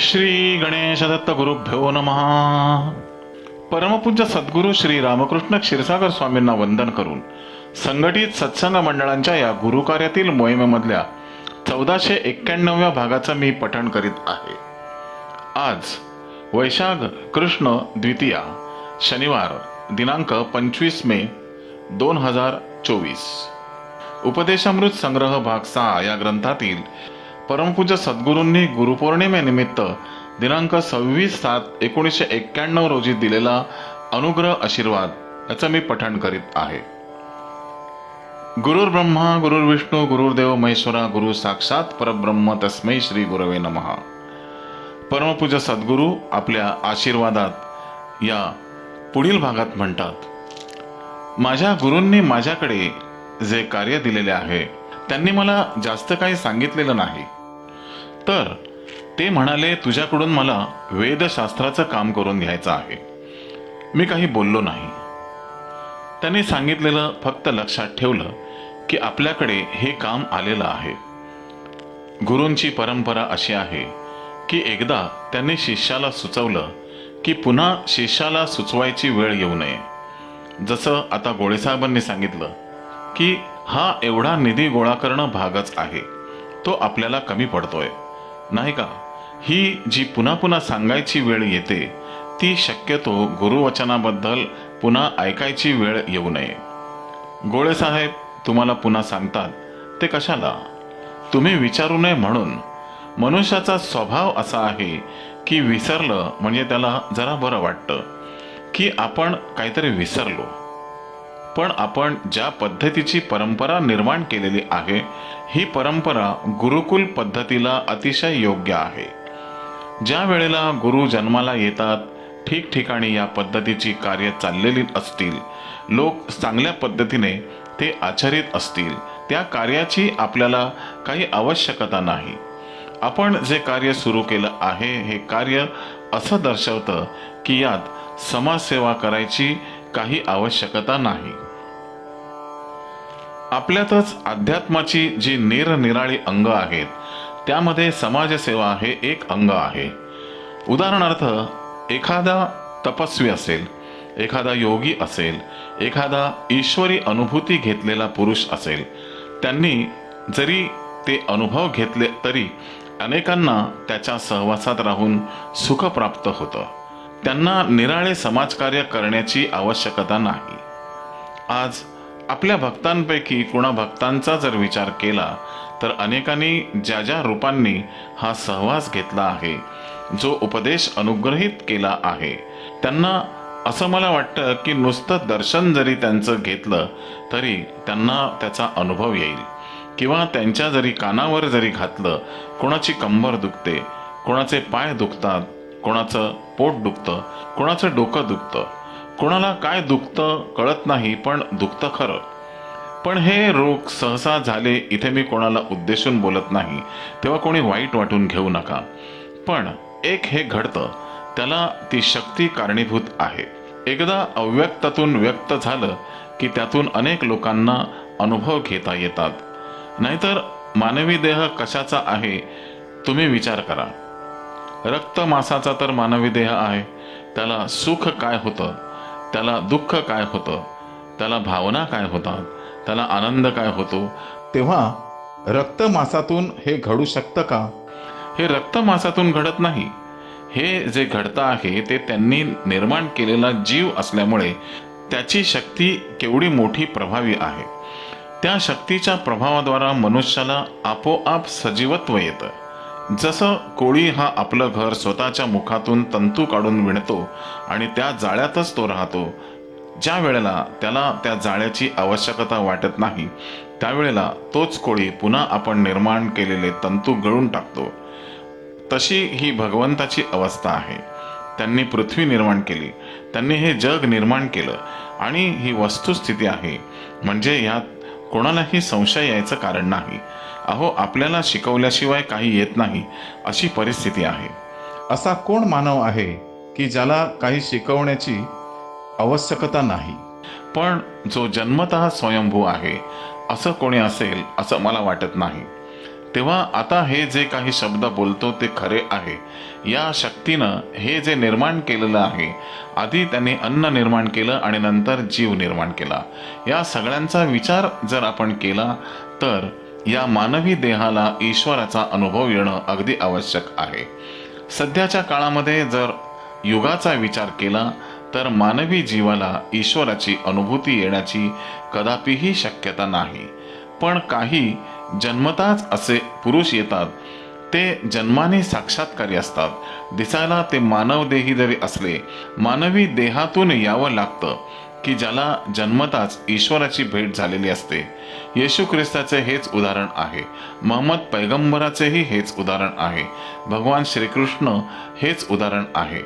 श्री गणेश दत्त गुरुभ्यो नमहा परमपूज्य सद्गुरू श्री रामकृष्ण क्षीरसागर स्वामींना वंदन करून संघटित सत्संग मंडळांच्या या गुरुकार्यातील मोहिमेमधल्या चौदाशे एक्क्याण्णव्या भागाचं मी पठण करीत आहे. आज वैशाख कृष्ण द्वितीया शनिवार दिनांक पंचवीस मे दोन हजार चोवीस. उपदेशामृत संग्रह भाग सहा या ग्रंथातील परमपूज्य सद्गुरूंनी गुरुपौर्णिमेनिमित्त दिनांक सव्वीस सात एकोणीसशे एक्क्याण्णव रोजी दिलेला अनुग्रह आशीर्वाद याचं मी पठण करीत आहे. गुरुर् ब्रह्मा गुरुर्विष्णू गुरुर्देव महेश्वरा गुरु साक्षात परब्रह्म तस्मै श्री गुरवे नमः. परमपूज्य सद्गुरू आपल्या आशीर्वादात या पुढील भागात म्हणतात माझ्या गुरूंनी माझ्याकडे जे कार्य दिलेले आहे त्यांनी मला जास्त काही सांगितलेलं नाही. तर ते म्हणाले तुझ्याकडून मला वेदशास्त्राचं काम करून घ्यायचं आहे. मी काही बोललो नाही. त्यांनी सांगितलेलं फक्त लक्षात ठेवलं की आपल्याकडे हे काम आलेलं आहे. गुरूंची परंपरा अशी आहे की एकदा त्यांनी शिष्याला सुचवलं की पुन्हा शिष्याला सुचवायची वेळ येऊ नये. जसं आता गोळेसाहेबांनी सांगितलं की हा एवढा निधी गोळा करणं भागच आहे. तो आपल्याला कमी पडतोय. नाही का? ही जी पुन्हा पुन्हा सांगायची वेळ येते ती शक्यतो गुरुवचनाबद्दल पुन्हा ऐकायची वेळ येऊ नये. गोळे साहेब तुम्हाला पुन्हा सांगतात ते कशाला? तुम्ही विचारू नये म्हणून. मनुष्याचा स्वभाव असा आहे की विसरलं म्हणजे त्याला जरा बरं वाटतं की आपण काहीतरी विसरलो. पण आपण ज्या पद्धतीची परंपरा निर्माण केलेली आहे ही परंपरा गुरुकुल पद्धतीला अतिशय योग्य आहे. ज्या वेळेला गुरु जन्माला येतात ठिकठिकाणी या पद्धतीची कार्य चाललेली असतील लोक चांगल्या पद्धतीने ते आचरित असतील त्या कार्याची आपल्याला काही आवश्यकता नाही. आपण जे कार्य सुरू केलं आहे हे कार्य असं दर्शवतं की यात समाजसेवा करायची काही आवश्यकता नाही. आपल्यातच अध्यात्माची जी निरनिराळी अंग आहेत त्यामध्ये समाजसेवा हे एक अंग आहे. उदाहरणार्थ एखादा तपस्वी असेल एखादा योगी असेल एखादा ईश्वरी अनुभूती घेतलेला पुरुष असेल त्यांनी जरी ते अनुभव घेतले तरी अनेकांना त्याच्या सहवासात राहून सुख प्राप्त होतं. त्यांना निराळे समाजकार्य करण्याची आवश्यकता नाही. आज आपल्या भक्तांपैकी कुणा भक्तांचा जर विचार केला तर अनेकांनी ज्या ज्या रूपांनी हा सहवास घेतला आहे जो उपदेश अनुग्रहित केला आहे त्यांना असं मला वाटतं की नुसतं दर्शन जरी त्यांचं घेतलं तरी त्यांना त्याचा अनुभव येईल. किंवा त्यांच्या जरी कानावर जरी घातलं कोणाची कंबर दुखते कोणाचे पाय दुखतात कोणाचं पोट दुखतं कोणाचं डोकं दुखतं. कोणाला काय दुखतं कळत नाही पण दुखतं खरं. पण हे रोग सहसा झाले इथे मी कोणाला उद्देशून बोलत नाही तेव्हा कोणी वाईट वाटून घेऊ नका. पण एक हे घडतं त्याला ती शक्ती कारणीभूत आहे. एकदा अव्यक्तातून व्यक्त झालं की त्यातून अनेक लोकांना अनुभव घेता येतात. नाहीतर मानवी देह कशाचा आहे तुम्ही विचार करा. रक्त मासाचा तर मानवी देह आहे. त्याला सुख काय होतं? त्याला दुःख काय होतं? त्याला भावना काय होतात? त्याला आनंद काय होतो? तेव्हा रक्त मासातून हे घडू शकतं का? हे रक्त मासातून घडत नाही. हे जे घडतं आहे ते त्यांनी निर्माण केलेला जीव असल्यामुळे त्याची शक्ती केवढी मोठी प्रभावी आहे. त्या शक्तीच्या प्रभावाद्वारा मनुष्याला आपोआप सजीवत्व येतं. जसं कोळी हा आपलं घर स्वतःच्या मुखातून तंतू काढून विणतो आणि त्या जाळ्यातच तो राहतो ज्या वेळेला त्याला त्या जाळ्याची आवश्यकता वाटत नाही त्यावेळेला तोच कोळी पुन्हा आपण निर्माण केलेले तंतू गळून टाकतो. तशी ही भगवंताची अवस्था आहे. त्यांनी पृथ्वी निर्माण केली त्यांनी हे जग निर्माण केलं आणि ही वस्तुस्थिती आहे. म्हणजे यात कोणालाही संशय यायचं कारण नाही. अहो आपल्याला शिकवल्याशिवाय काही येत नाही अशी परिस्थिती आहे. असा कोण मानव आहे की ज्याला काही शिकवण्याची आवश्यकता नाही? पण जो जन्मतः स्वयंभू आहे असं कोणी असेल असं मला वाटत नाही. तेव्हा आता हे जे काही शब्द बोलतो ते खरे आहे. या शक्तीनं हे जे निर्माण केलेलं आहे आधी त्यांनी अन्न निर्माण केलं आणि नंतर जीव निर्माण केला. या सगळ्यांचा विचार जर आपण केला तर या मानवी देहाला ईश्वराचा अनुभव येणं अगदी आवश्यक आहे. सध्याच्या काळामध्ये जर युगाचा विचार केला तर मानवी जीवाला ईश्वराची अनुभूती येण्याची कदापिही शक्यता नाही. पण काही जन्मताच असे पुरुष येतात. ते जन्माने साक्षात्कारी असतात. दिसायला ते मानवदेही जरी असले मानवी देहातून यावं लागतं. की ज्याला जन्मताच ईश्वराची भेट झालेली असते. येशू ख्रिस्ताचे हेच उदाहरण आहे. महम्मद पैगंबराचेही हेच उदाहरण आहे. भगवान श्रीकृष्ण हेच उदाहरण आहे.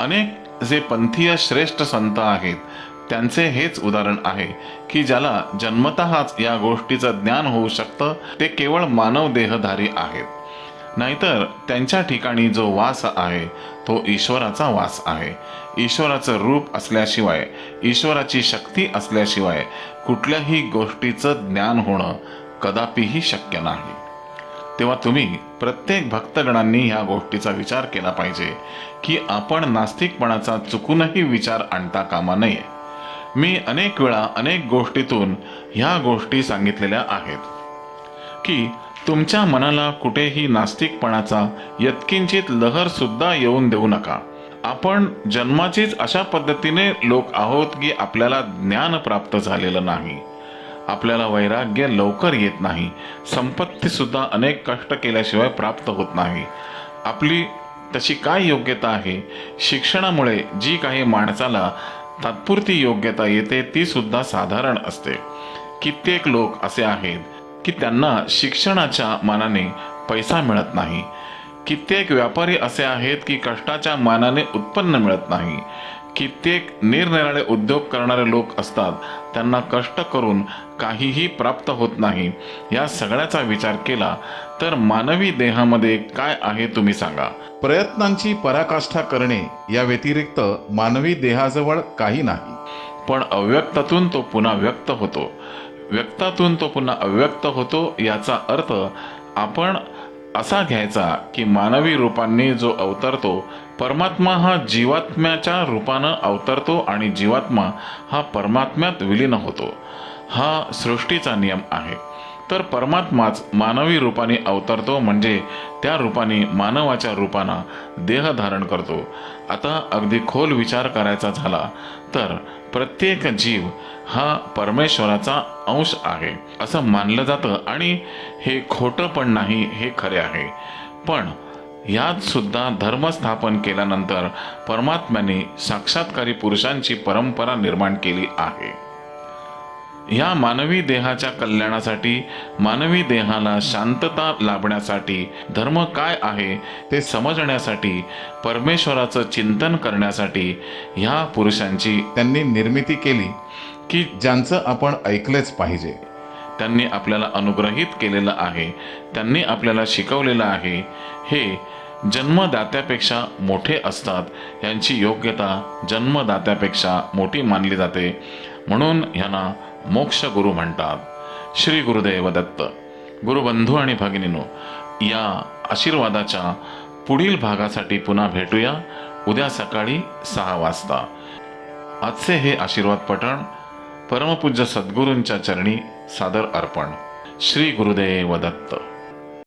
अनेक जे पंथीय श्रेष्ठ संत आहेत त्यांचे हेच उदाहरण आहे की ज्याला जन्मतःच या गोष्टीचं ज्ञान होऊ शकतं ते केवळ मानव देहधारी आहेत. नाहीतर त्यांच्या ठिकाणी जो वास आहे तो ईश्वराचा वास आहे. ईश्वराचं रूप असल्याशिवाय ईश्वराची शक्ती असल्याशिवाय कुठल्याही गोष्टीचं ज्ञान होणं कदापिही शक्य नाही. तेव्हा तुम्ही प्रत्येक भक्तगणांनी ह्या गोष्टीचा विचार केला पाहिजे की आपण नास्तिकपणाचा चुकूनही विचार आणता कामा नये. मी अनेक वेळा अनेक गोष्टीतून ह्या गोष्टी सांगितलेल्या आहेत की तुमच्या मनाला कुठेही नास्तिकपणाचा यत्किंचित लहर सुद्धा येऊन देऊ नका. आपण जन्माचीच अशा पद्धतीने लोक आहोत की आपल्याला ज्ञान प्राप्त झालेलं नाही. आपल्याला वैराग्य लवकर येत नाही. संपत्ती सुद्धा अनेक कष्ट केल्याशिवाय प्राप्त होत नाही. आपली तशी काय योग्यता आहे? शिक्षणामुळे जी काही माणसाला तात्पुरती योग्यता येते ती सुद्धा साधारण असते. कित्येक लोक असे आहेत. की त्यांना शिक्षणाच्या मानाने पैसा मिळत नाही. कित्येक व्यापारी असे आहेत की कष्टाच्या मानाने उत्पन्न मिळत नाही. कित्येक निरनिराळे उद्योग करणारे लोक असतात. त्यांना कष्ट करून काहीही प्राप्त होत नाही. या सगळ्याचा विचार केला तर मानवी देहामध्ये काय आहे तुम्ही सांगा. प्रयत्नांची पराकाष्ठा करणे या व्यतिरिक्त मानवी देहाजवळ काही नाही. पण अव्यक्तातून तो पुन्हा व्यक्त होतो. व्यक्तातून तो पुन्हा अव्यक्त होतो याचा अर्थ आपण असा घ्यायचा की मानवी रूपांनी जो अवतरतो परमात्मा हा जीवात्म्याच्या रूपानं अवतरतो आणि जीवात्मा हा परमात्म्यात विलीन होतो. हा सृष्टीचा नियम आहे. तर परमात्माच मानवी रूपाने अवतरतो म्हणजे त्या रूपाने मानवाच्या रूपानं देह धारण करतो. आता अगदी खोल विचार करायचा झाला तर प्रत्येक जीव हा परमेश्वराचा अंश आहे असं मानलं जातं आणि हे खोटं पण नाही हे खरे आहे. पण यात सुद्धा धर्म स्थापन केल्यानंतर परमात्म्याने साक्षात्कारी पुरुषांची परंपरा निर्माण केली आहे. या मानवी देहाच्या कल्याणासाठी मानवी देहाला शांतता लाभण्यासाठी धर्म काय आहे ते समजण्यासाठी परमेश्वराचं चिंतन करण्यासाठी ह्या पुरुषांची त्यांनी निर्मिती केली की ज्यांचं आपण ऐकलेच पाहिजे. त्यांनी आपल्याला अनुग्रहित केलेलं आहे त्यांनी आपल्याला शिकवलेलं आहे. हे जन्मदात्यापेक्षा मोठे असतात. यांची योग्यता जन्मदात्यापेक्षा मोठी मानली जाते. म्हणून ह्यांना मोक्ष गुरु म्हणतात. श्री गुरुदेव दत्त. गुरुबंधू आणि भगिनीनो या आशीर्वादाच्या पुढील भागासाठी पुन्हा भेटूया. उद्या सकाळी सहा वाजता. आजचे हे आशीर्वाद पठण परमपूज्य सद्गुरूंच्या चरणी सादर अर्पण. श्री गुरुदेव दत्त.